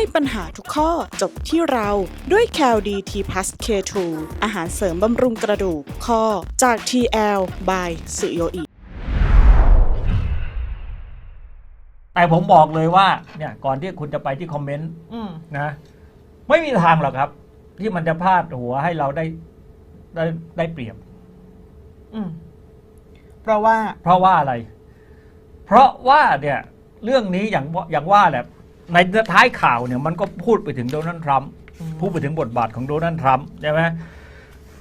ให้ปัญหาทุกข้อจบที่เราด้วย c a l d t p l u s K2 อาหารเสริมบำรุงกระดูกข้อจาก TL by สุโยอิแต่ผมบอกเลยว่าเนี่ยก่อนที่คุณจะไปที่คอมเมนต์อืมนะไม่มีทางหรอกครับ ที่มันจะพลาดหัวให้เราได้ได้ได้เปรียบอืมเพราะว่า เพราะว่าอะไร เพราะว่าเนี่ย เรื่องนี้อย่างว่าอย่างว่าแหละ ในท้ายข่าวเนี่ยมันก็พูดไปถึงโดนัลด์ทรัมป์อืมพูดไปถึงบทบาทของโดนัลด์ทรัมป์ใช่ไหม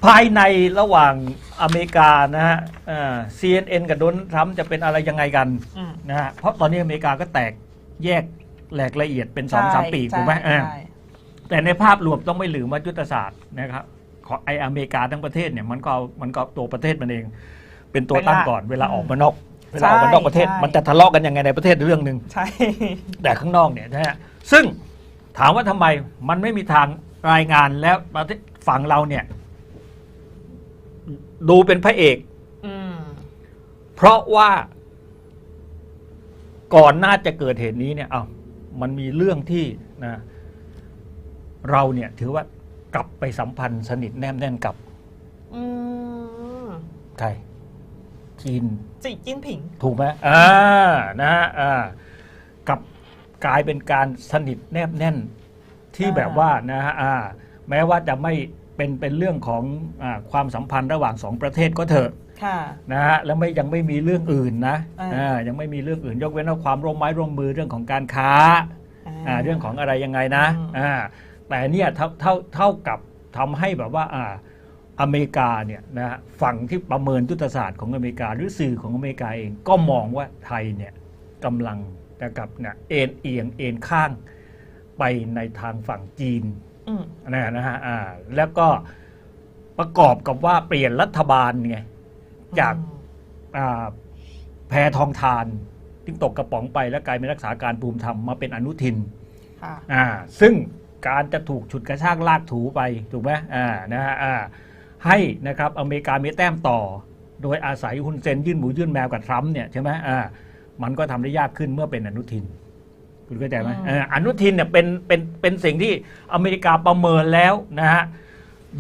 ภายในระหว่างอเมริกานะฮะเอ่อ CNN กับโดนัลด์ทรัมป์จะเป็นอะไรยังไงกันอืมนะฮะเพราะตอนนี้อเมริกาก็แตกแยกแหลกละเอียดเป็นสองสามปีกใช่ถูกไหมใช่อ่าใช่แต่ในภาพรวมต้องไม่ลืมว่ายุทธศาสตร์นะครับของไออเมริกาทั้งประเทศเนี่ยมันก็เอามันก็เอาตัวประเทศมันเอง เป็นตัวตั้งก่อนเวลาออกมานอก เวลาออกมานอกประเทศมันจะทะเลาะกันยังไงในประเทศเรื่องหนึ่ง ใช่ แต่ข้างนอกเนี่ยนะฮะ ซึ่งถามว่าทำไมมันไม่มีทางรายงานแล้วประเทศฝั่งเราเนี่ย ดูเป็นพระเอก อืม เพราะว่าก่อนหน้าจะเกิดเหตุนี้เนี่ยเอามันมีเรื่องที่นะเราเนี่ยถือว่ากลับไปสัมพันธ์สนิทแนบแน่นกับอืม ใคร จีนจีจิ้นผิง ถูกไหมอ่านะฮะอ่ากับกลายเป็นการสนิทแนบแน่นที่อ่าแบบว่านะฮะอ่าแม้ว่าจะไม่เป็นเป็นเรื่องของอาความสัมพันธ์ระหว่างสองประเทศก็เถอะค่ะ นะฮะแล้วไม่ยังไม่มีเรื่องอื่นนะอ่า อ่ายังไม่มีเรื่องอื่น ยกเว้นว่าความร่วมไม้ร่วมมือเรื่องของการค้า อ่าเรื่องของอะไรยังไงนะอืม อ่าแต่เนี่ยเท่าเท่าเท่ากับทำให้แบบว่าอ่า อเมริกาเนี่ยนะฮะฝั่งที่ประเมินยุทธศาสตร์ของอเมริกา หรือสื่อของอเมริกาเองก็มองว่าไทยเนี่ยกำลังจะกับเนี่ยเอ็นเอียงเอ็นข้างไปในทางฝั่งจีนอืมนะนะฮะอ่าแล้วก็ประกอบกับว่าเปลี่ยนรัฐบาลไงจากอ่าแพทองทานที่ตกกระป๋องไปแล้วกลายเป็นรักษาการภูมิธรรมมาเป็นอนุทินค่ะอ่าซึ่งการจะถูกฉุดกระชากลากถูไปถูกไหมอ่านะฮะอ่า ให้นะครับอเมริกามีแต้มต่อ โดยอาศัยฮุนเซนยื่นหมูยื่นแมวกับทรัมป์เนี่ยใช่ไหมอ่ามันก็ทำได้ยากขึ้นเมื่อเป็นอนุทิน คุณเข้าใจไหมอืมเอออนุทินเนี่ยเป็นเป็นเป็นสิ่งที่อเมริกาประเมินแล้วนะฮะ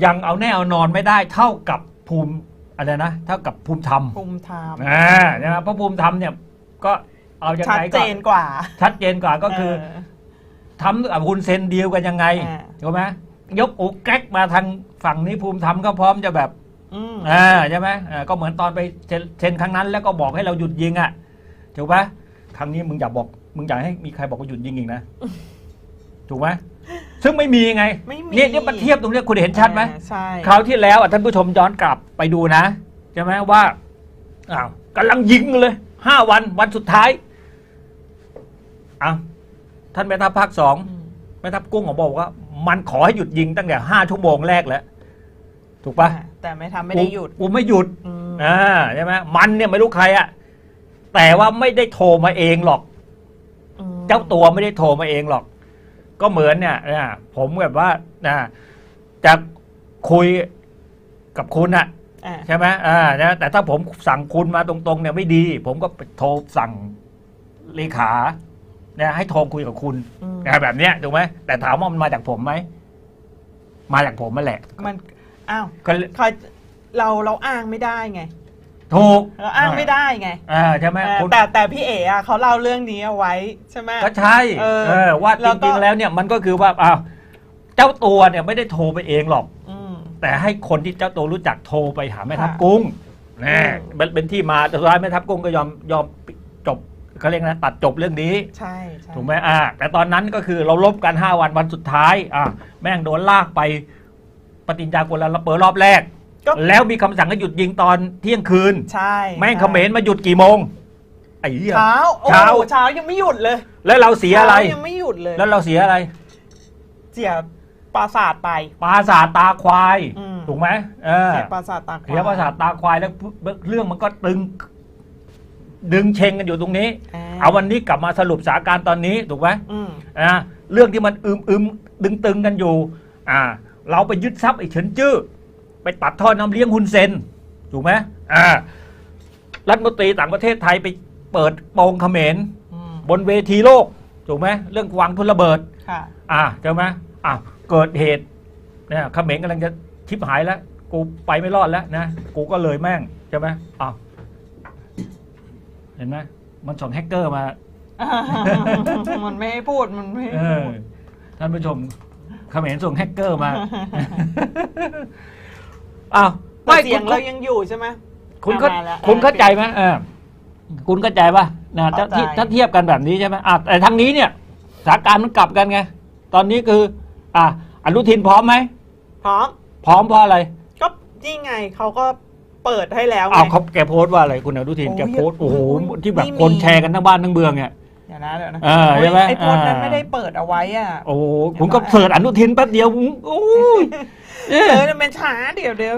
ยังเอาแน่เอานอนไม่ได้เท่ากับภูมิอะไรนะเท่ากับภูมิธรรมภูมิธรรมอ่านะครับเพราะภูมิธรรมเนี่ยก็เอายังชัดไงเจก็นกว่า ชัดเจนกว่าก็คือเทำกับคุณเซนเดียวกันยังไงอ่าถูกไหม ยกอกแก๊กมาทางฝั่งนี้ภูมิธรรมก็พร้อมจะแบบอืมอ่าใช่ไหมอ่าก็เหมือนตอนไปเซ็นเซ็นครั้งนั้น แล้วก็บอกให้เราหยุดยิงอะถูกไหมครั้งนี้มึงอย่าบอก มึงอย่าให้มีใครบอกว่าหยุดยิงอีกนะถูกไหมซึ่งไม่มีไงไม่มีเนี่ยเนี่ยมาเทียบตรงเนี้ยคุณเห็นชัดไหมอ่าใช่คราวที่แล้วอะท่านผู้ชมย้อนกลับไปดูนะใช่ไหมว่าอ้าวกำลังยิงเลยห้าวันวันสุดท้ายอ้าวท่านแม่ทัพภาคสองอืมแม่ทัพกุ้งของบอกว่า มันขอให้หยุดยิงตั้งแต่ห้าชั่วโมงแรกแล้ว ถูกปะอ่าแต่ไม่ทำไม่ได้หยุดกูกูไม่หยุดอืมอ่าใช่ไหมมันเนี่ยไม่รู้ใครอะแต่ว่าไม่ได้โทรมาเองหรอกอืมเจ้าตัวไม่ได้โทรมาเองหรอก ก็เหมือนเนี่ยนะผมแบบว่านะจะคุยกับคุณอะอ่าใช่ไหมอ่านะแต่ถ้าผมสั่งคุณมาตรงๆเนี่ยไม่ดี ผมก็ไปโทรสั่งเลขาเนี่ยให้โทรคุยกับคุณอืมนะแบบเนี้ยถูกไหมแต่ถามว่ามันมาจากผมไหมมาจากผมมาแหละ มันอ้าวก็ใครเราเราอ้างไม่ได้ไง ถูกเราอ้างไม่ได้ไงอ่าใช่ไหมเออคุณแต่แต่พี่เอ๋อะเขาเล่าเรื่องนี้เอาไว้ใช่ไหมก็ใช่เออเออว่าแล้จวก็ริงๆแล้วเนี่ยมันก็คือว่าอ้าวเจ้าตัวเนี่ยไม่ได้โทรไปเองหรอกอืมแต่ให้คนที่เจ้าตัวรู้จักโทรไปหาแม่ทัพค่ะกุ้งแน่อืมเป็นเป็นที่มาแต่สุดท้ายแม่ทัพกุ้งก็ยอมยอมจบ เขาเรียกนะตัดจบเรื่องนี้ ใช่ใช่ถูกไหมอ่าแต่ตอนนั้นก็คือเราลบกัน 5 วันวันสุดท้ายอ่าแม่งโดนลากไปปฏิญญากัวลาลัมเปอร์รอบแรก ก็แล้วมีคำสั่งให้หยุดยิงตอนเที่ยงคืน ใช่แม่งเขมรมาหยุดกี่โมงไอ้เหี้ย เช้าโอ้เช้าโหเช้ายังไม่หยุดเลยแล้วเราเสียอะไรเช้ายังไม่หยุดเลยแล้วเราเสียอะไร เสียปราสาทไป ปราสาทตาควาย อืม ถูกไหมเออเสียปราสาทตาควายเสียปราสาทตาควายแล้วเรื่องมันก็ตึง ดึงเชงกันอยู่ตรงนี้เอาวันนี้กลับมาสรุปสถานการณ์ตอนนี้ถูกไหมอืมอ่าเรื่องที่มันอึมอึมดึงตึงกันอยู่อ่าเราไปยึดทรัพย์ไอ้เฉินจื้อไปตัดท่อน้ำเลี้ยงฮุนเซนถูกไหมอ่ารัฐมนตรีต่างประเทศไทยไปเปิดโปงเขมรอืมบนเวทีโลกถูกไหมเรื่องวางทุนระเบิด ค่ะ อะใช่ไหมอะเกิดเหตุเนี่ยเขมรกำลังจะชิบหายแล้ว กูไปไม่รอดแล้วนะ กูก็เลยแม่งใช่ไหมอ้าว เห็นไหมมันส่งแฮกเกอร์มา มันไม่ให้พูดมันไม่ให้เออ พูดท่านผู้ชมเขมรส่งแฮกเกอร์มา อ้าวแต่เสียงคุณเรายังอยู่ใช่ไหม คุณเข้าเอามาแล้วคุณเข้าใจไหมเออคุณเข้าใจป่ะนะถ้าเข้าใจ ที่ถ้าเทียบกันแบบนี้ใช่ไหมอะแต่ทางนี้เนี่ยสถานการณ์มันกลับกันไง ตอนนี้คือ อะอนุทินพร้อมไหม พร้อม พร้อมเพราะอะไร ก็นี่ไงเขาก็ เปิดให้แล้วไงอ้าวเขาแกโพสต์ว่าอะไรคุณอนุทินโอ้ยแกโพสต์โอ้โหโอ้ยที่แบบไม่มี คนแชร์กันทั้งบ้านทั้งเมืองเนี่ย เดี๋ยวนะเดี๋ยวนะเออใช่ไหมไอ้โพสต์นั้นอ่าไม่ได้เปิดเอาไว้อะ โอ้โหผมก็เสิร์ชอนุทินแป๊บเดียวผมโอ้ย เอ๊ะเออมันช้าเดี๋ยวเดี๋ยว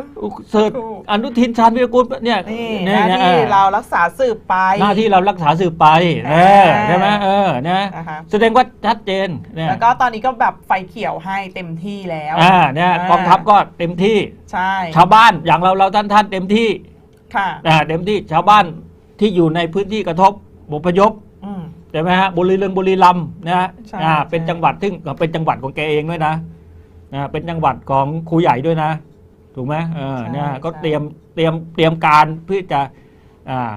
เสิร์ชอนุทินชาญวิรกูลเนี่ยนี่เนี่หยน้าเนี่ยที่อ่าเรารักษาสืบไป หน้าที่เรารักษาสืบไปเอออ่าใช่ไหมเออนะนะคะแสดงว่าชัดเจนเนี่ยแล้วก็ตอนนี้ก็แบบไฟเขียวให้เต็มที่แล้วอ่าเนี่ยอ่ากองทัพก็เต็มที่ ใช่ชาวบ้านอย่างเราเราท่านท่านเต็มที่ค่ะ อ่าเต็มที่ชาวบ้านที่อยู่ในพื้นที่กระทบอพยพอืม ใช่ไหมฮะบุรีเรืองบุรีรัมย์นะฮะใช่อ่าใช่ เป็นจังหวัดซึ่งเป็นจังหวัดของแกเองด้วยนะ นะเป็นจังหวัดของครูใหญ่ด้วยนะ ถูกไหมเออเนี่ยก็เตรียมเตรียมเตรียมการเพื่อจะอ่า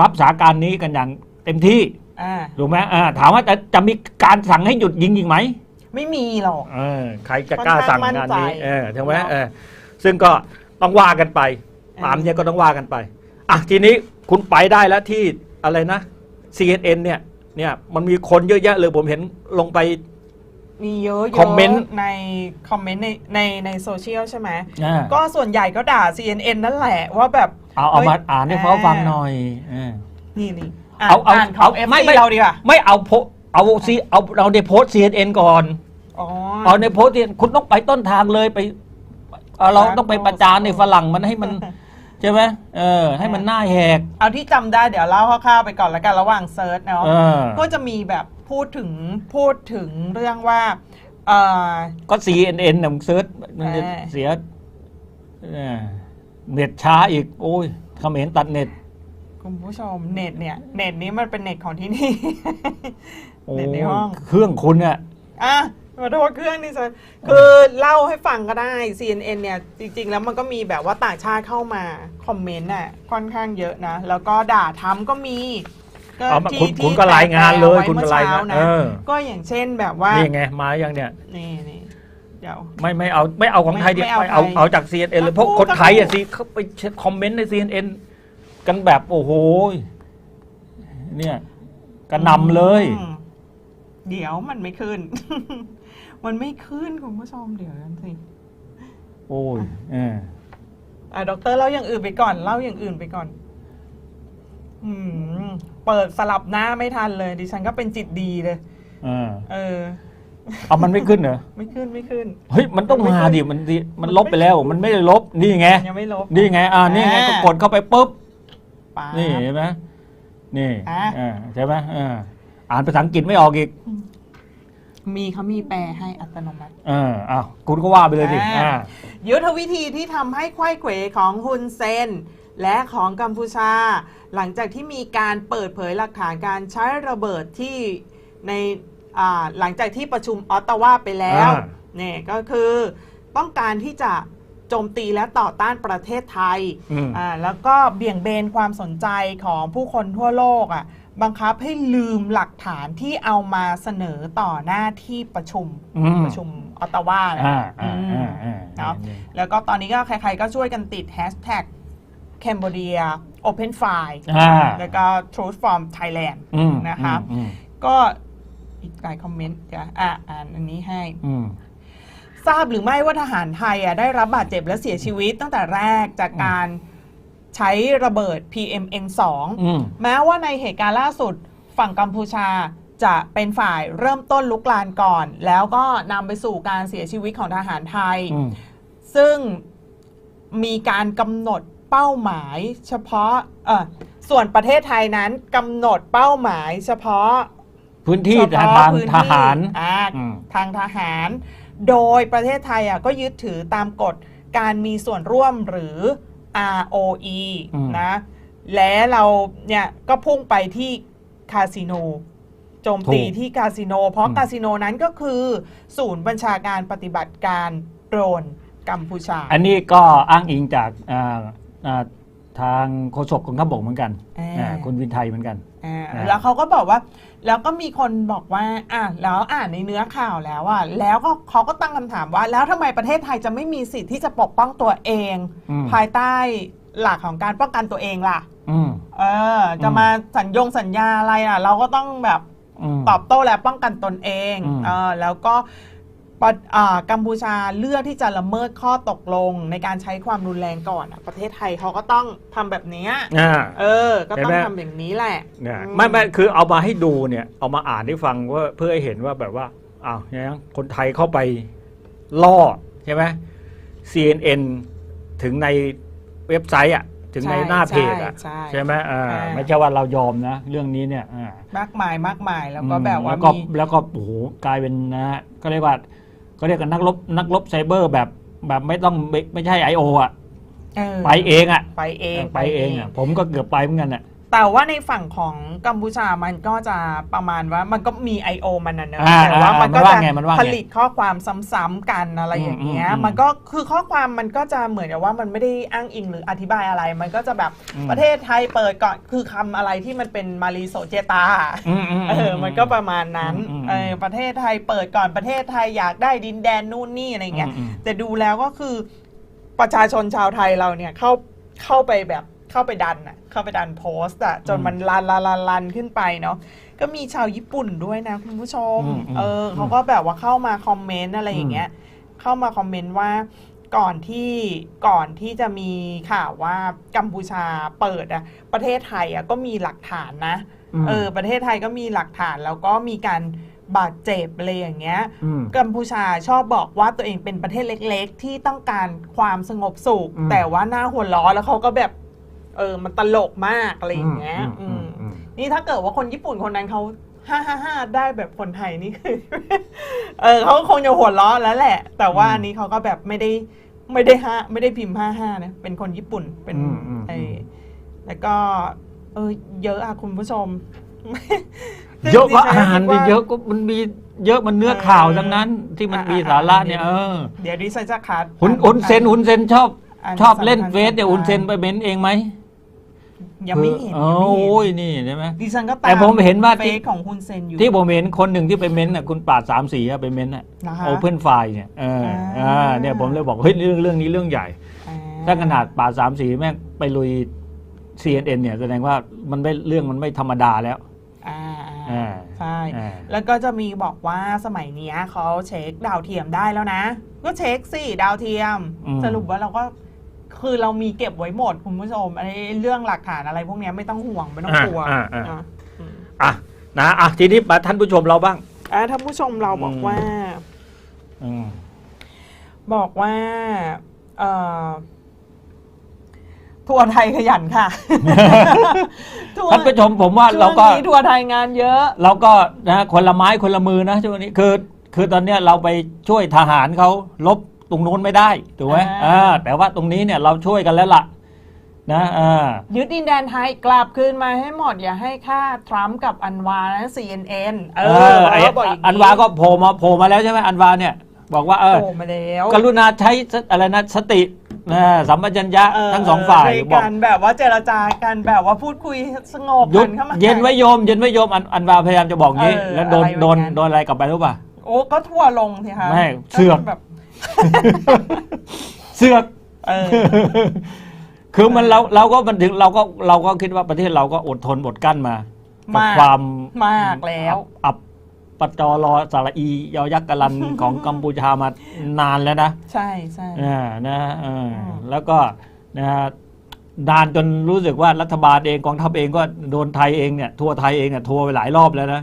รับสถานการณ์นี้กันอย่างเต็มที่อ่าถูกไหมอ่าถามว่าจะจะมีการสั่งให้หยุดยิงยิงไหม ไม่มีหรอก เออใครจะกล้าสั่งงานนี้ค่อนข้างมั่นใจเออถูกไหมเนาะเออซึ่งก็ต้องว่ากันไปเออตามเนี้ยก็ต้องว่ากันไปอะทีนี้คุณไปได้แล้วที่อะไรนะ CNN เนี่ยเนี่ยมันมีคนเยอะแยะเลยผมเห็นลงไป มีเยอะๆคอมเมนต์ในคอมเมนต์ในในในโซเชียลใช่ไหม อ่า ก็ส่วนใหญ่ก็ด่า CNN นั่นแหละว่าแบบเอาเอามาเฮ้ยอ่านให้เขาฟังหน่อยเออ นี่นี่เอาเอานเขาเอาเอฟไม่ไม่ไม่เราดีกว่าไม่เอาโพเอาซีเอาเราในโพสต์ CNN ก่อน อ๋อ เอาในโพสต์ CNN คุณต้องไปต้นทางเลยไปเอาเราต้องไปประจานในฝรั่งมันให้มัน ใช่ไหมเออ ให้มันหน้าแหก เอาที่จำได้เดี๋ยวเล่าคร่าวๆไปก่อนละกันระหว่างเซิร์ชเนาะเออ ก็จะมีแบบ พูดถึงพูดถึงเรื่องว่าเอ่อ ก็ CNN น่ะมึงเซิร์ชมันจะเออ เสียเออเน็ตช้าอีก โอ้ยเขมรตัดเน็ต คุณผู้ชมเน็ตเนี่ยเน็ตนี้มันเป็นเน็ตของที่นี่ โอ้เน็ตในห้อง เครื่องคุณเนี่ยอะขอโทษเครื่องนี่สิคือเล่าให้ฟังก็ได้ CNN เนี่ย จริง ๆ แล้วมันก็มีแบบว่าต่างชาติเข้ามา คอมเมนต์น่ะค่อนข้างเยอะนะ แล้วก็ด่าทำก็มีก็ เอามาที่คุณที่คุณก็รายงานเลยแปะคุณก็ไว้รายงานเมื่อเอเช้อก็อย่างเช่นแบบว่านี่ไงมาอย่างเนี่ยนี่นี่เดี๋ยว ไม่ไม่เอาไม่เอาของไทยดิไม่เอาไม่เอาไทยเอาจาก CNN เลยเพราะพูดคนไทยก็อะพูดสิเขาไปเช็คคอมเมนต์ใน CNN กันแบบโอ้โหเนี่ยกระหนำเลย อืมเดี๋ยวมันไม่ขึ้น มันไม่ขึ้นคุณผู้ชมเดี๋ยวกันสิโอ้ยเอออะด็อกเตอร์เล่าอย่างอื่นไปก่อนเล่าอย่างอื่นไปก่อน อืมเปิดสลับหน้าไม่ทันเลย ดิฉันก็เป็นจิตดีเลยเออเออ เอามันไม่ขึ้นเหรอไม่ขึ้นไม่ขึ้น เฮ้ยมันต้องมาดิมันดิมันลบไปแล้ว มันไม่ได้ลบนี่ไงยังไม่ลบนี่ไงอ่านี่ไงอ่าก็กดเข้าไปปุ๊บป๊าบ นี่เห็นไหมนี่อะ อ่าใช่ไหมอ่าอ่านภาษาอังกฤษไม่ออกอีกมีเขามีแปลให้อัตโนมัติ เอออ้าวคุณก็ว่าไปเลยดิอ่า อ่า ยุทธวิธีที่ทำให้ไขว้เขวของฮุนเซน และของกัมพูชา หลังจากที่มีการเปิดเผยหลักฐานการใช้ระเบิดที่ในอ่าหลังจากที่ประชุมออตตาวาไปแล้วอ่าเนี่ยก็คือต้องการที่จะโจมตีและต่อต้านประเทศไทยอืมอ่า แล้วก็เบี่ยงเบนความสนใจของผู้คนทั่วโลกอะ บังคับให้ลืมหลักฐานที่เอามาเสนอต่อหน้าที่ประชุมอืมประชุมออตตาวานะอ่าอือ่ามอ่าอ่าเนาะแล้วก็ตอนนี้ก็ใครๆก็ช่วยกันติดแฮชแท็ก Cambodia Open File อ่า แล้วก็ Truth from Thailand อืมนะคะ อืมก็อีกหลายคอมเมนต์จะอะอ่านอันนี้ให้ อืม ทราบหรือไม่ว่าทหารไทยอะได้รับบาดเจ็บและเสียชีวิตตั้งแต่แรกจากการใช้ระเบิด PMN2 อืม แม้ว่าในเหตุการณ์ล่าสุดฝั่งกัมพูชาจะเป็นฝ่ายเริ่มต้นลุกลานก่อน แล้วก็นำไปสู่การเสียชีวิตของทหารไทย อืมซึ่งมีการกำหนด เป้าหมายเฉพาะเออส่วนประเทศไทยนั้นกำหนดเป้าหมายเฉพาะ พื้นที่เฉทาพาะงพื้นทที่หาร อ่าอืม ทางทหาร โดยประเทศไทยอะก็ยึดถือตามกฎการมีส่วนร่วมหรือ ROE อืม นะ และเราเนี่ยก็พุ่งไปที่คาสิโนโจมตีถูกที่คาสิโน เพราะอืมคาสิโนนั้นก็คือ ศูนย์บัญชาการปฏิบัติการโดรนกัมพูชา อันนี้ก็อ้างอิงจากอ่าอ่า ทางโฆษกของทัพบกเหมือนกันอ่าอ่าคุณวินไทยเหมือนกันอ่านะแล้วเขาก็บอกว่า แล้วก็มีคนบอกว่าอะแล้วอ่านในเนื้อข่าวแล้วอะแล้วก็เขาก็ตั้งคำถามว่า แล้วทำไมประเทศไทยจะไม่มีสิทธิ์ที่จะปกป้องตัวเองอืมภายใต้หลักของการป้องกันตัวเองล่ะอืมเออ จะอืมมาสัญญงสัญญาอะไรล่ะ เราก็ต้องแบบมตอบโต้และป้องกันตนเองอืมเออแล้วก็ ปะอ่ากัมพูชาเลือกที่จะละเมิดข้อตกลงในการใช้ความรุนแรงก่อนอะประเทศไทยเขาก็ต้องทำแบบเนี้ยอ่า เออ ก็ต้องเห็นไหม ทำอย่างนี้แหละ เนี่ยอืไม่ไม่คือเอามาให้ดูเนี่ยเอามาอ่านให้ฟังว่าเพื่อให้เห็นว่าแบบว่าอ้าวเนี่ยคนไทยเข้าไปล่อใช่ไหม CNN ถึงในเว็บไซต์อะถึงในหน้าเพจอะใช่ใช่ใช่ ไหมอ่าอ่าไม่ใช่ว่าเรายอมนะ เรื่องนี้เนี่ยอ่ามากมายมากมายแล้วก็แบบว่าแล้วก็มี แล้วก็โอ้โหกลายเป็นนะฮะก็เรียกว่า ก็เรียกกันนักรบนักรบไซเบอร์แบบแบบไม่ต้องไม่ไม่ใช่ I.O. อะเออไปเองอะ ไปเองไปเองอะผมก็เกือบไปเหมือนกันอะ แต่ว่าในฝั่งของกัมพูชามันก็จะประมาณว่ามันก็มี I.O. มันนะเนอะอ่าแต่ว่าอ่ามันก็มันว่าจะไงมันว่าไง ผลิตข้อความซ้ำๆกันอะไรอย่างเงี้ย อืมอืมอืมมันก็คือข้อความมันก็จะเหมือนกับว่ามันไม่ได้อ้างอิงหรืออธิบายอะไร มันก็จะแบบอืม ประเทศไทยเปิดก่อนคือคำอะไรที่มันเป็นมารีโซเจตาอืมอืมเออ มันก็ประมาณนั้นอืมอืมเออประเทศไทยเปิดก่อนประเทศไทยอยากได้ดินแดนนู่นนี่อะไรเงี้ย อืมอืมแต่ดูแล้วก็คือประชาชนชาวไทยเราเนี่ยเข้าเข้าไปแบบ เข้าไปดันอะเข้าไปดันโพสต์อะจนมันลันลันลันลันขึ้นไปเนาะก็มีชาวญี่ปุ่นด้วยนะคุณผู้ชม อืมอืม เออเขาก็แบบว่าเข้ามาคอมเมนต์อะไรอย่างเงี้ย เข้ามาคอมเมนต์ว่าก่อนที่ก่อนที่จะมีข่าวว่ากัมพูชาเปิดอะประเทศไทยอะก็มีหลักฐานนะ มเออประเทศไทยก็มีหลักฐานแล้วก็มีการบาดเจ็บอะไรอย่างเงี้ย ม กัมพูชาชอบบอกว่าตัวเองเป็นประเทศเล็ก ๆ ที่ต้องการความสงบสุข อืม แต่ว่าหน้าหัวล้อแล้วเขาก็แบบ เออมันตลกมากอะไรอย่างเงี้ยอืมอือืมมอืมนี่ถ้าเกิดว่าคนญี่ปุ่นคนนั้นเขาฮ่าฮ่าฮ่าได้แบบคนไทยนี่คือเออเขาก็คงจะหัวล้อแล้วแหละ แต่ว่าอันนี้เขาก็แบบไม่ได้ไม่ได้ห้าไม่ได้พิมพ์ห้าห้านะเป็นคนญี่ปุ่นเป็นอืมอืมไอแล้วก็ เออ เยอะอะคุณผู้ชม เยอะก็ดิฉัอ่านคิดไปว่าเยอะก็มันมีเยอะมันเนื้อเออข่าวทั้งนั้น ที่มันอ่ามีอ่าสาระอ่าเนี่ยเออเดี๋ยวดิฉันจะคัดหุนอ่าหุนเซนหุนเซนชอบนชอบเล่นสำคัญเฟซเนี่ยสำคัญหุนเซนไปเม้นเองไหม ยังไม่เห็นเอยังอไม่โอ้ยเห็นนี่ใช่ไหม ดิฉันก็ตามแต่ผมเห็นว่าเฟที่ซของคุณเซนอยู่ ที่ผมเห็นคนหนึ่งที่ไปเม้นน่ะคุณปราดสามสีอะไปเม้นน่ะนะคะโอเพนไฟเนี่ยเอออ่า อ่าเนี่ยผมเลยบอกเฮ้ยเรื่องเรื่องนี้เรื่องใหญ่ อ่ถ้าขนาดปราดสามสีแม่งไปลุย CNN เนี่ยแสดงว่ามันไม่เรื่องมันไม่ธรรมดาแล้ว อ่าอ่าใช่ อ่า แล้วก็จะมีบอกว่าสมัยเนี้ยเขาเช็คดาวเทียมได้แล้วนะ ก็เช็คสิดาวเทียม อืม สรุปว่าเราก็ คือเรามีเก็บไว้หมดคุณผู้ชมอันนี้เรื่องหลักฐานอะไรพวกเนี้ยไม่ต้องห่วง ไม่ต้องกลัวอ่าอ่าอะอืมอะนะอะทีนี้มาท่านผู้ชมเราบ้าง อะท่านผู้ชมเราบอกว่า อืม บอกว่าเอ่อทัวร์ไทยขยันค่ะ ทัวร์ท่านผู้ชมผมว่าเราก็ ช่วงนี้ทัวร์ไทยงานเยอะ เราก็นะคนละไม้คนละมือนะช่วงนี้คือคือตอนเนี้ยเราไปช่วยทหารเขาลบ ตรงนู้นไม่ได้ถูกไหมอ่าอ่า แต่ว่าตรงนี้เนี่ยเราช่วยกันแล้วล่ะนะอ่ายึดดินแดนไทยกลับคืนมาให้หมด อย่าให้ค่าทรัมป์กับอันวานะ CNN เอเอออไอเขาบอกย่งอันวาก็โผล่มาโผล่มาแล้วใช่ไหมอันวาเนี่ย บอกว่าเออโผล่มาแล้วกรุณาใช้สอะไรนะสตินะสัมปชัญญะเทั้งสองฝ่ายในบอกการแบบว่าเจรจากันแบบว่าพูดคุยสงบหยุกัดนเข้ามาเย็นไว้โยม เย็นไว้โยมอันอันวาพยายามจะบอกงี้เออแล้วโดนอะไรแบบโดนนั้นโดนอะไรกลับไปรู้ป่ะโอ้ก็ทั่วร์ลงสิคะไม่เสือกแบบ เสือกเออ คือมันเราเราก็มันถึงเราก็เราก็คิดว่าประเทศเราก็อดทนอดกั้นมากับมากความมากแล้ว อับปัจจอรอสระอียอยักษ์กะลัน ของกัมพูชามานานแล้วนะใช่ใช่ อ่านะเอออม แล้วก็นะฮะนานจนรู้สึกว่ารัฐบาลเองกองทัพเองก็โดนไทยเองเนี่ยทัวร์ไทยเองเนี่ยทัวร์ไปหลายรอบแล้วนะ